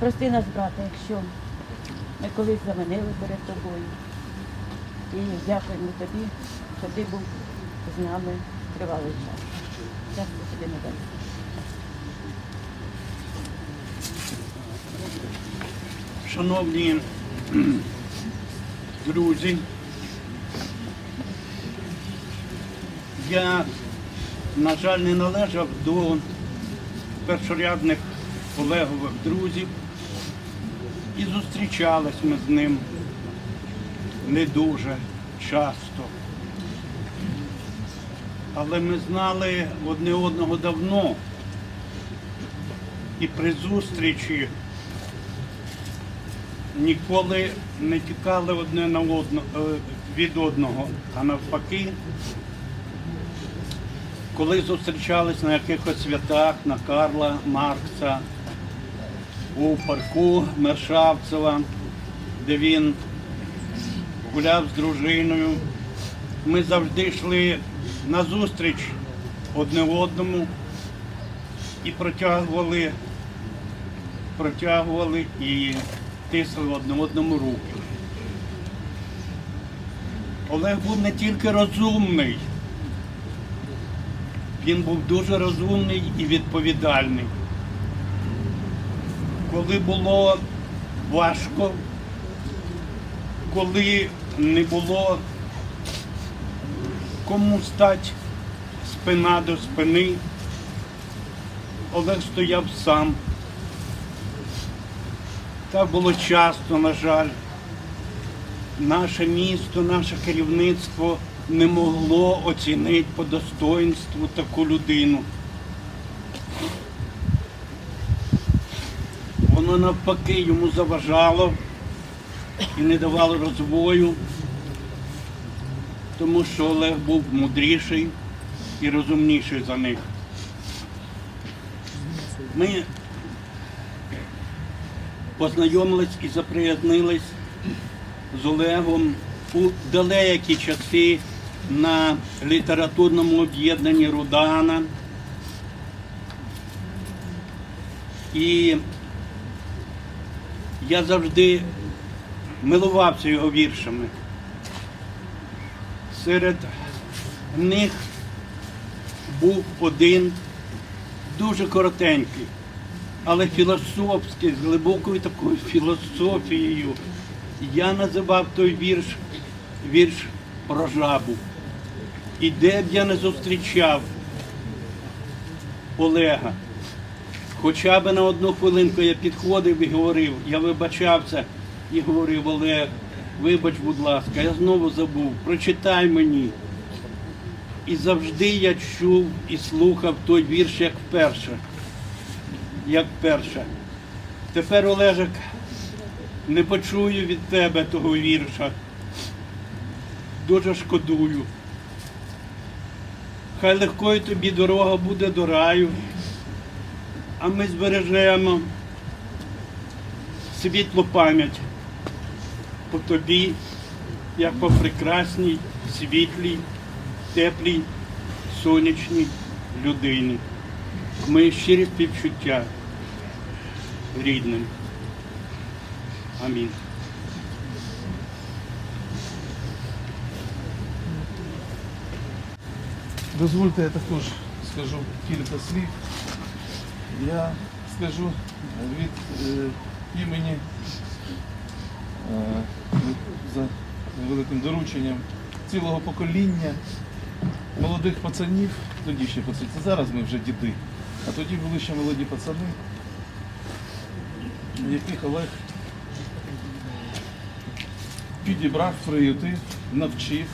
Прости нас, брате, якщо ми колись завинили перед тобою. І дякуємо тобі, що ти був з нами тривалий час. Щастя тобі небесне. Шановні друзі, я, на жаль, не належав до першорядних Олегових друзів і зустрічались ми з ним не дуже часто. Але ми знали одне одного давно. І при зустрічі ніколи не тікали одне на одно, е, від одного, а навпаки, коли зустрічались на якихось святах, на Карла Маркса, у парку Мершавцева, де він гуляв з дружиною, ми завжди йшли на зустріч одне одному і протягували протягували і тисли одне одному руки. Олег був не тільки розумний, він був дуже розумний і відповідальний. Коли було важко, коли не було кому стати спина до спини, Олег стояв сам. Так було часто, на жаль. Наше місто, наше керівництво не могло оцінити по достоинству таку людину. Воно навпаки йому заважало і не давало розвою, тому що Олег був мудріший і розумніший за них. Ми познайомились і заприязнились з Олегом у далекі часи на літературному об'єднанні Рудана. І я завжди милувався його віршами. Серед них був один дуже коротенький але філософський, з глибокою такою філософією. Я називав той вірш вірш про жабу. І де б я не зустрічав Олега, хоча б на одну хвилинку я підходив і говорив, я вибачався і говорив, Олег, вибач, будь ласка, я знову забув, прочитай мені. І завжди я чув і слухав той вірш як вперше як перше. Тепер, Олежик, не почую від тебе того вірша. Дуже шкодую. Хай легкою тобі дорога буде до раю, а ми збережемо світлу пам'ять по тобі, як по прекрасній, світлій, теплій, сонячній людині. Мої щирі співчуття рідним. Амінь. Дозвольте, я також скажу кілька слів. Я скажу від е, імені е, за великим дорученням цілого покоління молодих пацанів, тоді ще пацанів, зараз ми вже діди, а тоді були ще молоді пацани, яких Олег підібрав, приютив, навчив.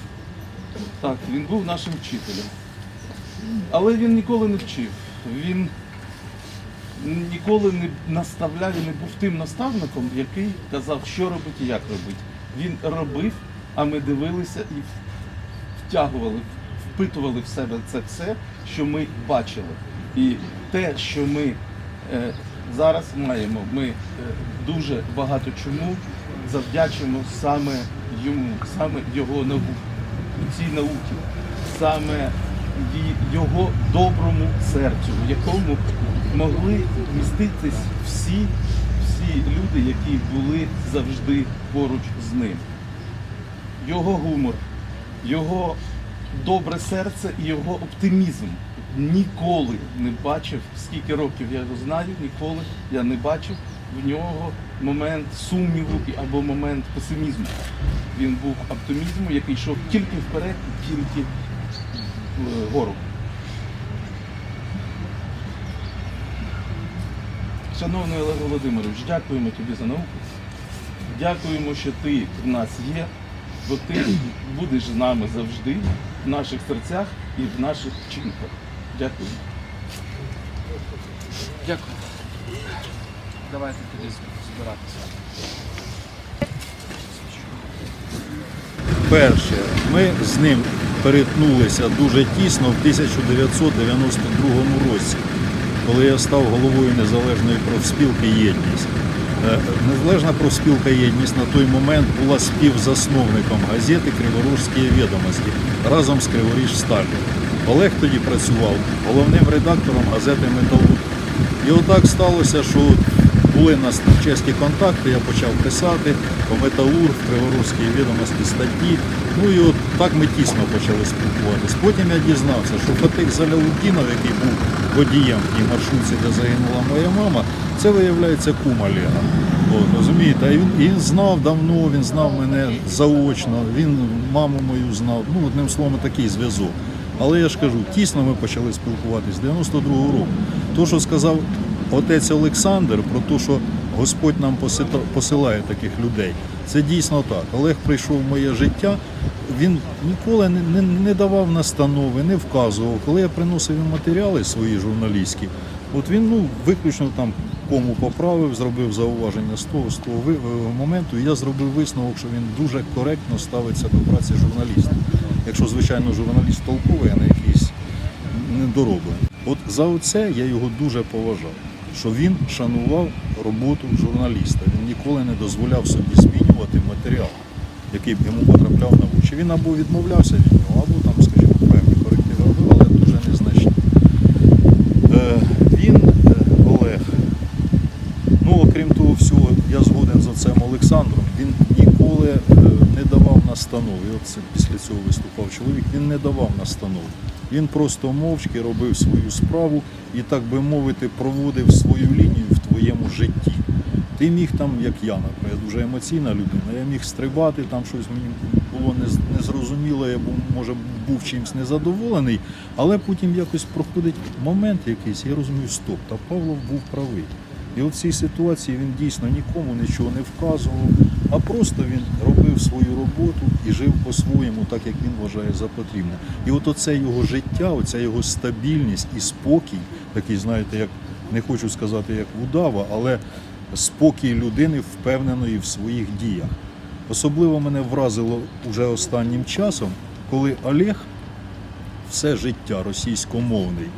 Так, він був нашим вчителем. Але він ніколи не вчив. Він ніколи не наставляв і не був тим наставником, який казав, що робити і як робити. Він робив, а ми дивилися і втягували, впитували в себе це все, що ми бачили. І те, що ми е, зараз маємо, ми е, дуже багато чому завдячимо саме йому, саме його науку, цій науці, саме його доброму серцю, в якому могли міститись всі, всі люди, які були завжди поруч з ним. Його гумор, його добре серце і його оптимізм. Ніколи не бачив, скільки років я його знаю, ніколи я не бачив в нього момент сумніву або момент песимізму. Він був оптимізмом, який йшов тільки вперед і тільки е, вгору. Шановний Олег Володимирович, дякуємо тобі за науку. Дякуємо, що ти в нас є, бо ти будеш з нами завжди, в наших серцях і в наших вчинках. Дякую. Дякую. Давайте тоді збиратися. Перше, ми з ним перетнулися дуже тісно в 1992 році, коли я став головою незалежної профспілки Єдність. Е, Незалежна профспілка Єдність на той момент була співзасновником газети Криворожські відомості разом з Криворіж Сталін. Олег тоді працював головним редактором газети Металург. І отак сталося, що були у нас чесні контакти, я почав писати по металург, Криворізькій відомості статті. Ну і от так ми тісно почали спілкуватись. Потім я дізнався, що Фатих Заляудінов, який був водієм в маршрутці, де загинула моя мама, це виявляється кум Олега. От, розумієте, і він, він знав давно, він знав мене заочно, він маму мою знав. Ну, одним словом, такий зв'язок. Але я ж кажу, тісно ми почали спілкуватись з 92-го року. То, що сказав отець Олександр про те, що Господь нам посилає таких людей, це дійсно так. Олег прийшов в моє життя, він ніколи не, не, давав настанови, не вказував. Коли я приносив йому матеріали свої журналістські, от він ну, виключно там кому поправив, зробив зауваження з того, з того е, моменту. І я зробив висновок, що він дуже коректно ставиться до праці журналіста. Якщо, звичайно, журналіст толковий, а не якийсь недороблений. От за оце я його дуже поважав, що він шанував роботу журналіста. Він ніколи не дозволяв собі змінювати матеріал, який б йому потрапляв на очі. Він або відмовлявся від нього, або там, скажімо, певні корективи робив, але дуже незначні. Е, Він, е, Олег, ну окрім того всього, я згоден з отцем Олександром, він ніколи е, не давав настанов. І от після цього виступав чоловік, він не давав настанов. Він просто мовчки робив свою справу і, так би мовити, проводив свою лінію в житті. Ти міг там, як я, наприклад, дуже емоційна людина, я міг стрибати, там щось мені було нез- незрозуміло, я був, може був чимось незадоволений, але потім якось проходить момент якийсь, я розумію, стоп, та Павлов був правий. І от в цій ситуації він дійсно нікому нічого не вказував, а просто він робив свою роботу і жив по-своєму, так як він вважає за потрібне. І от оце його життя, оця його стабільність і спокій, такий, знаєте, як не хочу сказати, як удава, але спокій людини впевненої в своїх діях. Особливо мене вразило уже останнім часом, коли Олег все життя російськомовний,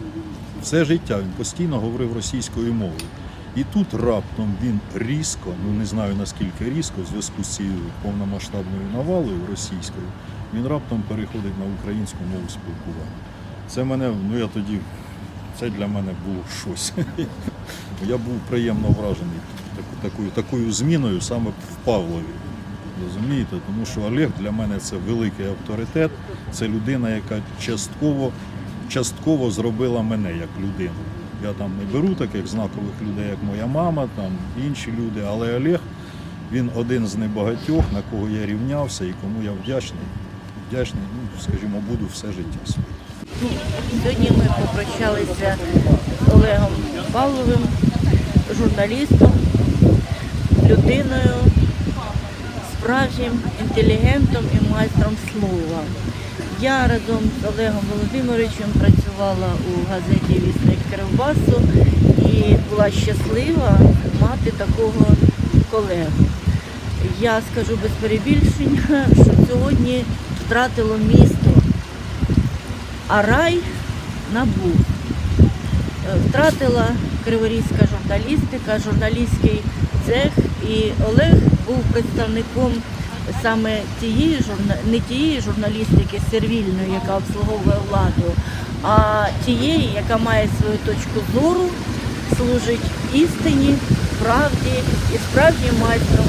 все життя він постійно говорив російською мовою. І тут раптом він різко, ну не знаю наскільки різко, в зв'язку з цією повномасштабною навалою російською, він раптом переходить на українську мову спілкування. Це мене, ну я тоді, це для мене було щось. Я був приємно вражений такою, такою зміною саме в Павлові. Розумієте? Тому що Олег для мене це великий авторитет, це людина, яка частково, частково зробила мене як людину. Я там не беру таких знакових людей, як моя мама, там інші люди, але Олег він один з небагатьох, на кого я рівнявся і кому я вдячний. Вдячний, ну, скажімо, буду все життя своє. Сьогодні ми попрощалися з Олегом Павловим, журналістом, людиною, справжнім інтелігентом і майстром слова. Я разом з Олегом Володимировичем працювала у газеті Вісник Кривбасу і була щаслива мати такого колегу. Я скажу без перебільшення, що сьогодні втратило місто а рай набув. Е, Втратила криворізька журналістика, журналістський цех, і Олег був представником саме тієї не тієї журналістики сервільної, яка обслуговує владу, а тієї, яка має свою точку зору, служить істині правді і справжнім майстром